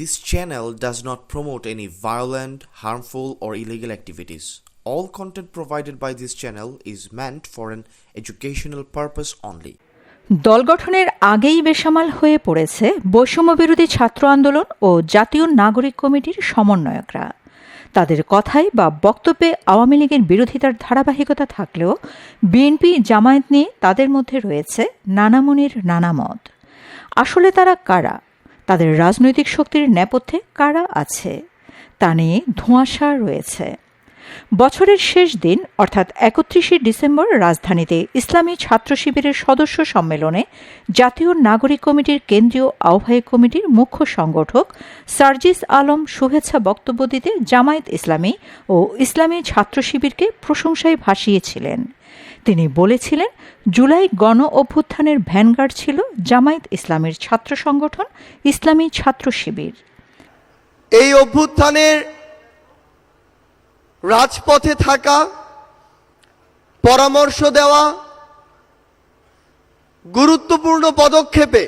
This channel does not promote any violent, harmful, or illegal activities. All content provided by this channel is meant for an educational purpose only. দল গঠনের আগেই বেসামাল হয়ে পড়েছে বৈষম্যবিরোধী ছাত্র আন্দোলন ও জাতীয় নাগরিক কমিটির সমন্বয়করা তাদের কথায় বা বক্তব্যে আওয়ামী লীগের বিরোধিতার ধারাবাহিকতা থাকলেও বিএনপি জামায়াত নিয়ে তাদের মধ্যে রয়েছে নানামনির নানা মত আসলে তারা কারা তাদের রাজনৈতিক শক্তির নেপথ্যে কারা আছে, তা নিয়ে ধোঁয়াশা রয়েছে। বছরের শেষ দিন, অর্থাৎ একত্রিশে ডিসেম্বর, রাজধানীতে ইসলামী ছাত্র শিবিরের সদস্য সম্মেলনে জাতীয় নাগরিক কমিটির কেন্দ্রীয় আহ্বায়ক কমিটির মুখ্য সংগঠক সার্জিস আলম শুভেচ্ছা বক্তব্য দিতে জামায়াত ইসলামী ও ইসলামী ছাত্র শিবিরকে প্রশংসায় ভাসিয়েছিলেন। তিনি বলেছিলেন, জুলাই গণ অভ্যুত্থানের ভ্যানগার্ড ছিল জামায়াত ইসলামের ছাত্র সংগঠন, ইসলামী ছাত্র শিবির। এই অভ্যুত্থানের রাজপথে থাকা, পরামর্শ দেওয়া, গুরুত্বপূর্ণ পদক্ষেপে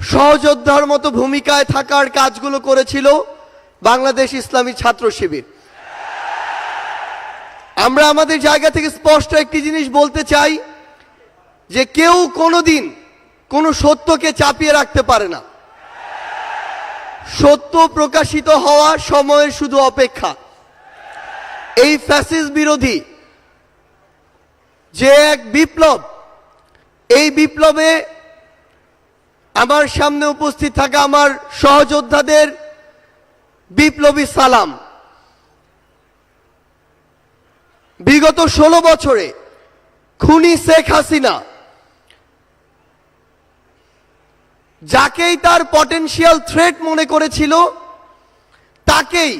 সহযোদ্ধার মতো ভূমিকায় থাকার কাজগুলো করেছিল বাংলাদেশ ইসলামী ছাত্র শিবির। আমরা আমাদের জায়গা থেকে স্পষ্ট একটি জিনিস বলতে চাই যে কেউ কোনোদিন কোনো সত্যকে চাপিয়ে রাখতে পারে না। সত্য প্রকাশিত হওয়া সময়ের শুধু অপেক্ষা। এই ফ্যাসিস বিরোধী যে এক বিপ্লব, এই বিপ্লবে আমার সামনে উপস্থিত থাকা আমার সহযোদ্ধাদের বিপ্লবী সালাম। বিগত ষোলো বছরে খুনি শেখ হাসিনা যাকেই তার পটেনশিয়াল থ্রেট মনে করেছিল, তাকেই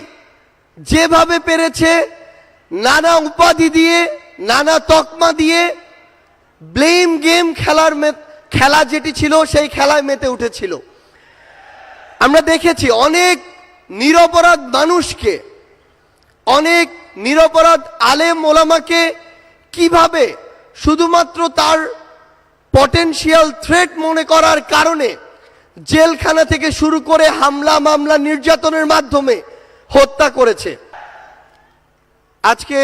যেভাবে পেরেছে, নানা উপাধি দিয়ে, নানা তকমা দিয়ে ব্লেম গেম খেলার খেলা যেটি ছিল, সেই খেলায় মেতে উঠেছিল। আমরা দেখেছি অনেক নিরপরাধ মানুষকে, অনেক নিরপরাধ আলেম ওলামাকে কীভাবে শুধুমাত্র তার পটেনশিয়াল থ্রেট মনে করার কারণে জেলখানা থেকে শুরু করে হামলা, মামলা, নির্যাতনের মাধ্যমে হত্যা করেছে? আজকে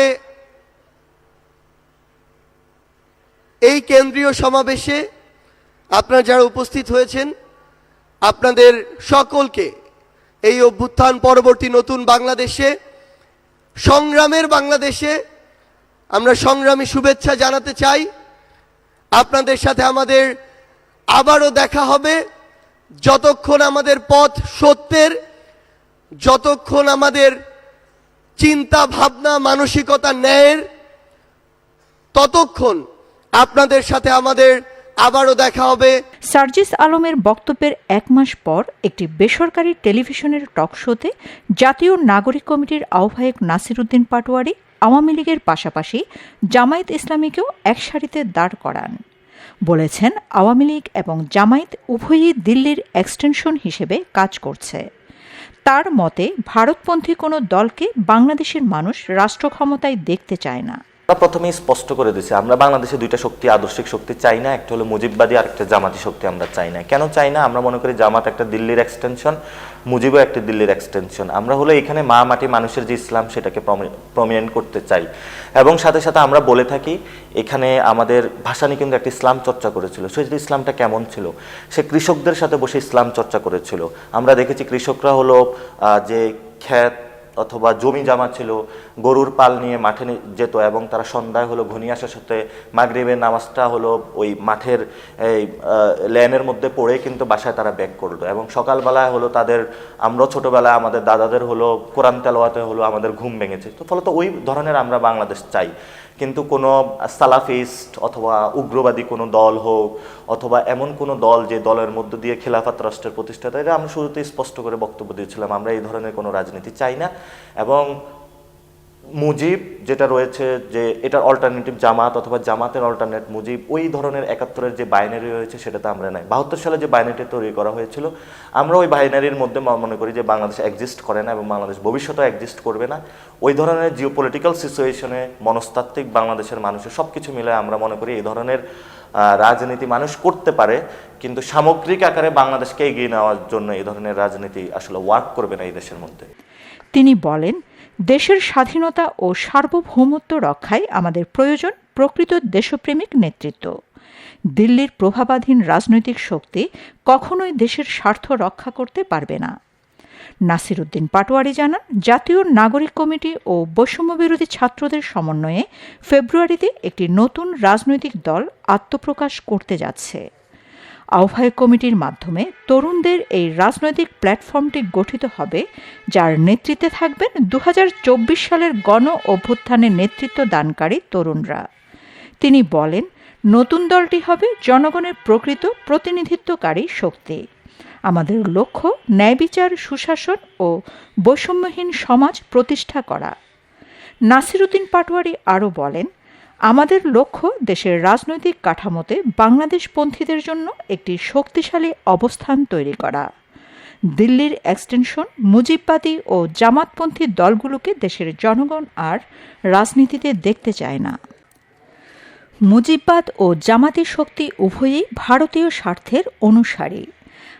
এই কেন্দ্রীয় সমাবেশে আপনারা যারা উপস্থিত হয়েছেন, আপনাদের সকলকে এই অভ্যুত্থান পরবর্তী নতুন বাংলাদেশে সংগ্রামের বাংলাদেশে আমরা সংগ্রামী শুভেচ্ছা জানাতে চাই। আপনাদের সাথে আমাদের আবারও দেখা হবে। যতক্ষণ আমাদের পথ সত্যের, যতক্ষণ আমাদের চিন্তা, ভাবনা, মানসিকতা ন্যায়ের, ততক্ষণ আপনাদের সাথে আমাদের আবারও দেখা হবে। সার্জিস আলমের বক্তব্যের এক মাস পর একটি বেসরকারি টেলিভিশনের টক শোতে জাতীয় নাগরিক কমিটির আহ্বায়ক নাসিরুদ্দিন পাটোয়ারি আওয়ামী লীগের পাশাপাশি জামায়াত ইসলামীকেও এক সারিতে দাঁড় করান। বলেছেন, আওয়ামী লীগ এবং জামায়াত উভয়ই দিল্লির এক্সটেনশন হিসেবে কাজ করছে। তার মতে, ভারতপন্থী কোনো দলকে বাংলাদেশের মানুষ রাষ্ট্র ক্ষমতায় দেখতে চায় না। আমরা প্রথমেই স্পষ্ট করে দিছি আমরা বাংলাদেশে দুইটা শক্তি, আদর্শিক শক্তি চাই না, একটা হলো মুজিববাদী আর একটা জামাতি শক্তি আমরা চাই না। কেন চাই না? আমরা মনে করি জামাত একটা দিল্লির এক্সটেনশন মুজিবও একটা দিল্লির এক্সটেনশন আমরা হলো এখানে মা মাটি মানুষের যে ইসলাম, সেটাকে প্রমিনেন্ট করতে চাই। এবং সাথে সাথে আমরা বলে থাকি, এখানে আমাদের ভাসানি কিন্তু একটা ইসলাম চর্চা করেছিল। সেই ইসলামটা কেমন ছিল? সে কৃষকদের সাথে বসে ইসলাম চর্চা করেছিল। আমরা দেখেছি কৃষকরা হলো যে খ্যাত অথবা জমি জামা ছিল, গরুর পাল নিয়ে মাঠে যেত এবং তারা সন্ধ্যায় হলো ঘনিয়ে আসার সাথে মাগরীবের নামাজটা হলো ওই মাঠের এই ল্যানের মধ্যে পড়ে কিন্তু বাসায় তারা ব্যাক করল এবং সকালবেলায় হলো তাদের, আমরা ছোটোবেলায় আমাদের দাদাদের হলো কোরআন তেলোয়াতে হলো আমাদের ঘুম ভেঙেছে। তো ফলত ওই ধরনের আমরা বাংলাদেশ চাই। কিন্তু কোনো সালাফিস্ট অথবা উগ্রবাদী কোনো দল হোক অথবা এমন কোনো দল যে দলের মধ্য দিয়ে খেলাফাত রাষ্ট্রের প্রতিষ্ঠাতা, এটা আমরা শুরুতেই স্পষ্ট করে বক্তব্য দিয়েছিলাম, আমরা এই ধরনের কোনো রাজনীতি চাই না। এবং মুজিব, যেটা রয়েছে যে এটার অল্টারনেটিভ জামাত অথবা জামাতের অল্টারনেট মুজিব, ওই ধরনের একাত্তরের যে বাইনারি রয়েছে সেটাতে আমরা নাই। বাহাত্তর সালে যে বাইনারিটি তৈরি করা হয়েছিল, আমরা ওই বাইনারির মধ্যে মনে করি যে বাংলাদেশ এক্সিস্ট করে না এবং বাংলাদেশ ভবিষ্যতে এক্সিস্ট করবে না। ওই ধরনের জিও পলিটিক্যাল সিচুয়েশনে মনস্তাত্ত্বিক বাংলাদেশের মানুষের সব কিছু মিলে আমরা মনে করি এই ধরনের রাজনীতি মানুষ করতে পারে, কিন্তু সামগ্রিক আকারে বাংলাদেশকে এগিয়ে নেওয়ার জন্য এই ধরনের রাজনীতি আসলে ওয়ার্ক করবে না এই দেশের মধ্যে। তিনি বলেন দেশের স্বাধীনতা ও সার্বভৌমত্ব রক্ষায় আমাদের প্রয়োজন প্রকৃত দেশপ্রেমিক নেতৃত্ব। দিল্লির প্রভাবাধীন রাজনৈতিক শক্তি কখনোই দেশের স্বার্থ রক্ষা করতে পারবে না। নাসিরুদ্দিন পাটোয়ারি জানান, জাতীয় নাগরিক কমিটি ও বৈষম্যবিরোধী ছাত্রদের সমন্বয়ে ফেব্রুয়ারিতে একটি নতুন রাজনৈতিক দল আত্মপ্রকাশ করতে যাচ্ছে। আহ্বায়ক কমিটির মাধ্যমে তরুণদের এই রাজনৈতিক প্ল্যাটফর্মটি গঠিত হবে, যার নেতৃত্বে থাকবেন দু হাজার চব্বিশ সালের গণ অভ্যুত্থানে নেতৃত্ব দানকারী তরুণরা। তিনি বলেন, নতুন দলটি হবে জনগণের প্রকৃত প্রতিনিধিত্বকারী শক্তি। আমাদের লক্ষ্য ন্যায়বিচার সুশাসন ও বৈষম্যহীন সমাজ প্রতিষ্ঠা করা। নাসিরুদ্দিন পাটোয়ারি আরও বলেন আমাদের লক্ষ্য দেশের রাজনৈতিক কাঠামোতে বাংলাদেশপন্থীদের জন্য একটি শক্তিশালী অবস্থান তৈরি করা। দিল্লির এক্সটেনশন, মুজিববাদী ও জামাতপন্থী দলগুলোকে দেশের জনগণ আর রাজনীতিতে দেখতে চায় না। মুজিববাদ ও জামাতি শক্তি উভয়ই ভারতীয় স্বার্থের অনুসারী।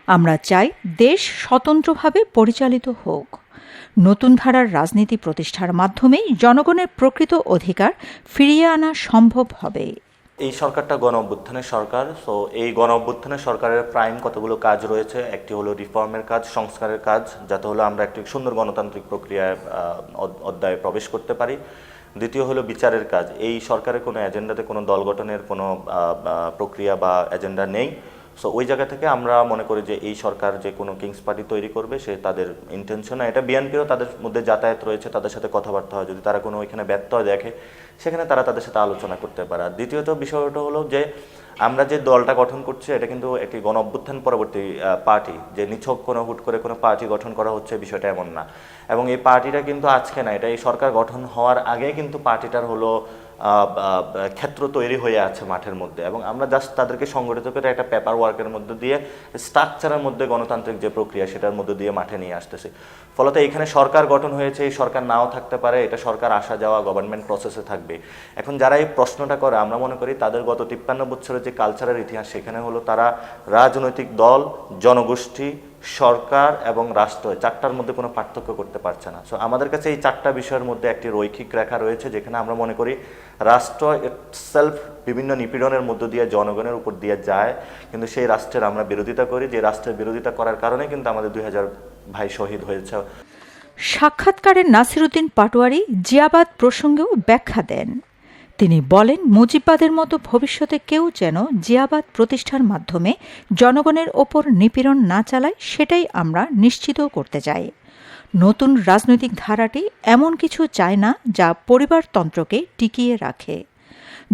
আমরা চাই দেশ স্বতন্ত্রভাবে পরিচালিত হোক। নতুন ধারার রাজনীতি প্রতিষ্ঠার মাধ্যমেই জনগণের প্রকৃত অধিকার ফিরিয়ে আনা সম্ভব হবে। এই সরকারটা গণ অভ্যুত্থানের সরকার সো এই গণ অভ্যুত্থানের সরকারের প্রাইম কতগুলো কাজ রয়েছে, একটি হলো রিফর্মের কাজ, সংস্কারের কাজ, যাতে হলো আমরা একটি সুন্দর গণতান্ত্রিক প্রক্রিয়ায় অধ্যায়ে প্রবেশ করতে পারি। দ্বিতীয় হলো বিচারের কাজ, এই সরকারের কোনো এজেন্ডাতে কোনো দল গঠনের কোনো প্রক্রিয়া বা এজেন্ডা নেই। সো ওই জায়গা থেকে আমরা মনে করি যে এই সরকার যে কোনো কিংস পার্টি তৈরি করবে, সে তাদের ইন্টেনশন এটা বিএনপিরও তাদের মধ্যে যাতায়াত রয়েছে, তাদের সাথে কথাবার্তা হয়। যদি তারা কোনো ওইখানে ব্যত্যয় দেখে, সেখানে তারা তাদের সাথে আলোচনা করতে পারে। আর দ্বিতীয়ত বিষয়টা হলো যে, আমরা যে দলটা গঠন করছি, এটা কিন্তু একটি গণ অভ্যুত্থান পরবর্তী পার্টি। যে নিছক কোনো হুট করে কোনো পার্টি গঠন করা হচ্ছে, বিষয়টা এমন না। এবং এই পার্টিটা কিন্তু আজকে না, এটা এই সরকার গঠন হওয়ার আগে কিন্তু পার্টিটার হলো ক্ষেত্র তৈরি হয়ে আছে মাঠের মধ্যে এবং আমরা জাস্ট তাদেরকে সংগঠিত করে একটা পেপার ওয়ার্কের মধ্যে দিয়ে স্ট্রাকচারের মধ্যে গণতান্ত্রিক যে প্রক্রিয়া সেটার মধ্যে দিয়ে মাঠে নিয়ে আসতেছে। ফলত এখানে সরকার গঠন হয়েছে, এই সরকার নাও থাকতে পারে, এটা সরকার আসা যাওয়া গভর্নমেন্ট প্রসেসে থাকবে। এখন যারা এই প্রশ্নটা করে, আমরা মনে করি তাদের গত তিপ্পান্ন বছরের যে কালচারের ইতিহাস সেখানে হলো তারা রাজনৈতিক দল, জনগোষ্ঠী সরকার এবং রাষ্ট্র চারটার মধ্যে কোনো পার্থক্য করতে পারছে না। সো আমাদের কাছে এই চারটা বিষয়ের মধ্যে একটি রৈখিক রেখা রয়েছে, যেখানে আমরা মনে করি রাষ্ট্র সেলফ বিভিন্ন নিপীড়নের মধ্য দিয়ে জনগণের উপর দিয়ে যায়, কিন্তু সেই রাষ্ট্রের আমরা বিরোধিতা করি। যে রাষ্ট্রের বিরোধিতা করার কারণে কিন্তু আমাদের দুই হাজার ভাই শহীদ হয়েছে। সাক্ষাৎকারে নাসিরুদ্দিন পাটোয়ারি জিয়াবাদ প্রসঙ্গেও ব্যাখ্যা দেন। তিনি বলেন, মুজিববাদের মতো ভবিষ্যতে কেউ যেন জিয়াবাদ প্রতিষ্ঠার মাধ্যমে জনগণের ওপর নিপীড়ন না চালায়, সেটাই আমরা নিশ্চিত করতে চাই। নতুন রাজনৈতিক ধারাটি এমন কিছু চায় না যা পরিবারতন্ত্রকে টিকিয়ে রাখে।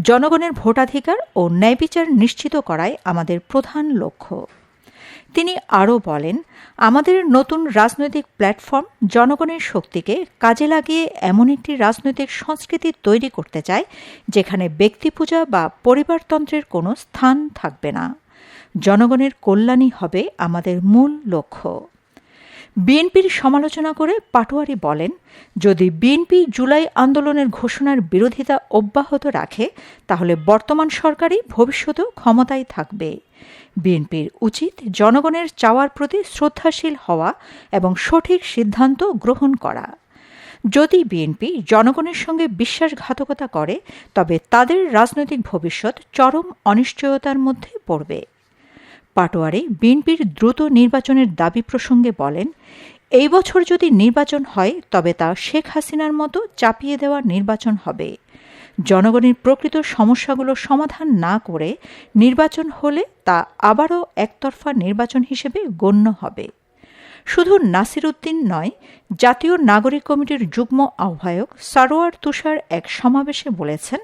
জনগণের ভোটাধিকার ও ন্যায়বিচার নিশ্চিত করাই আমাদের প্রধান লক্ষ্য। তিনি আরও বলেন, আমাদের নতুন রাজনৈতিক প্ল্যাটফর্ম জনগণের শক্তিকে কাজে লাগিয়ে এমন একটি রাজনৈতিক সংস্কৃতি তৈরি করতে চায়, যেখানে ব্যক্তিপূজা বা পরিবারতন্ত্রের কোনো স্থান থাকবে না। জনগণের কল্যাণই হবে আমাদের মূল লক্ষ্য। বিএনপির সমালোচনা করে পাটোয়ারি বলেন, যদি বিএনপি জুলাই আন্দোলনের ঘোষণার বিরোধিতা অব্যাহত রাখে, তাহলে বর্তমান সরকারই ভবিষ্যতেও ক্ষমতায় থাকবে। বিএনপির উচিত জনগণের চাওয়ার প্রতি শ্রদ্ধাশীল হওয়া এবং সঠিক সিদ্ধান্ত গ্রহণ করা। যদি বিএনপি জনগণের সঙ্গে বিশ্বাসঘাতকতা করে, তবে তাদের রাজনৈতিক ভবিষ্যৎ চরম অনিশ্চয়তার মধ্যে পড়বে। পাটোয়ারি বিএনপির দ্রুত নির্বাচনের দাবি প্রসঙ্গে বলেন, এই বছর যদি নির্বাচন হয়, তবে তা শেখ হাসিনার মতো চাপিয়ে দেওয়া নির্বাচন হবে। জনগণের প্রকৃত সমস্যাগুলো সমাধান না করে নির্বাচন হলে তা আবারও একতরফা নির্বাচন হিসেবে গণ্য হবে। শুধু নাসির উদ্দিন নয়, জাতীয় নাগরিক কমিটির যুগ্ম আহ্বায়ক সারোয়ার তুষার এক সমাবেশে বলেছেন,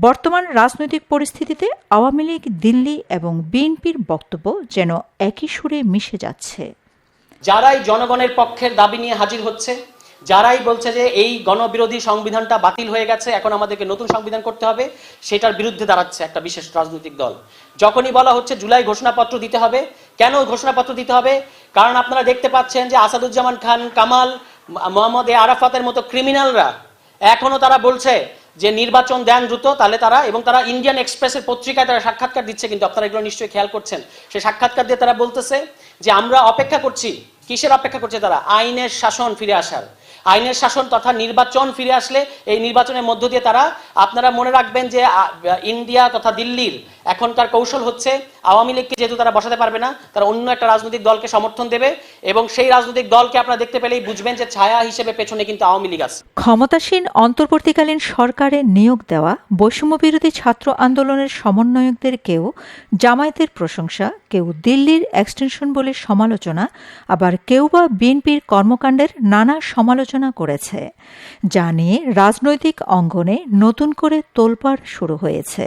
বর্তমান রাজনৈতিক পরিস্থিতিতে আওয়ামী লীগ, দিল্লি এবং বিএনপির বক্তব্য যেন একই সুরে মিশে যাচ্ছে। যারাই জনগণের পক্ষের দাবি নিয়ে হাজির হচ্ছে যারাই বলছে যে এই গণবিরোধী সংবিধানটা বাতিল হয়ে গেছে, এখন আমাদেরকে নতুন সংবিধান করতে হবে, সেটার বিরুদ্ধে দাঁড়াচ্ছে একটা বিশেষ রাজনৈতিক দল। যখনই বলা হচ্ছে জুলাই ঘোষণাপত্র দিতে হবে, কেন ঘোষণাপত্র দিতে হবে? কারণ আপনারা দেখতে পাচ্ছেন যে আসাদুজ্জামান খান, কামাল, মোহাম্মদ এ আরাফাতের মতো ক্রিমিনালরা, এখনও তারা বলছে যে নির্বাচন দেন দ্রুত, তাহলে তারা এবং তারা ইন্ডিয়ান এক্সপ্রেসের পত্রিকায় তারা সাক্ষাৎকার দিচ্ছে, কিন্তু আপনারা এগুলো নিশ্চয়ই খেয়াল করছেন। সেই সাক্ষাৎকার দিয়ে তারা বলতেছে যে আমরা অপেক্ষা করছি, কিসের অপেক্ষা করছে তারা? আইনের শাসন ফিরে আসার। আইনের শাসন তথা নির্বাচন ফিরে আসলে এই নির্বাচনের মধ্য দিয়ে তারা, আপনারা মনে রাখবেন যে ইন্ডিয়া তথা দিল্লির এখনকার কৌশল হচ্ছে আওয়ামী লীগকে যেহেতু তারা বসাতে পারবে না, তারা অন্য একটা রাজনৈতিক দলকে সমর্থন দেবে এবং সেই রাজনৈতিক দলকে আপনারা দেখতে পেলেই বুঝবেন যে ছায়া হিসেবে পেছনে কিন্তু আওয়ামী লীগ আছে। ক্ষমতাসীন অন্তর্বর্তীকালীন সরকারে নিয়োগ দেওয়া বৈষম্যবিরোধী ছাত্র আন্দোলনের সমন্বয়কদের কেউ, জামায়াতের প্রশংসা, কেউ দিল্লির এক্সটেনশন বলে সমালোচনা, আবার কেউ বা বিএনপির কর্মকাণ্ডের নানা সমালোচনা করেছে, যা নিয়ে রাজনৈতিক অঙ্গনে নতুন করে তোলপাড় শুরু হয়েছে।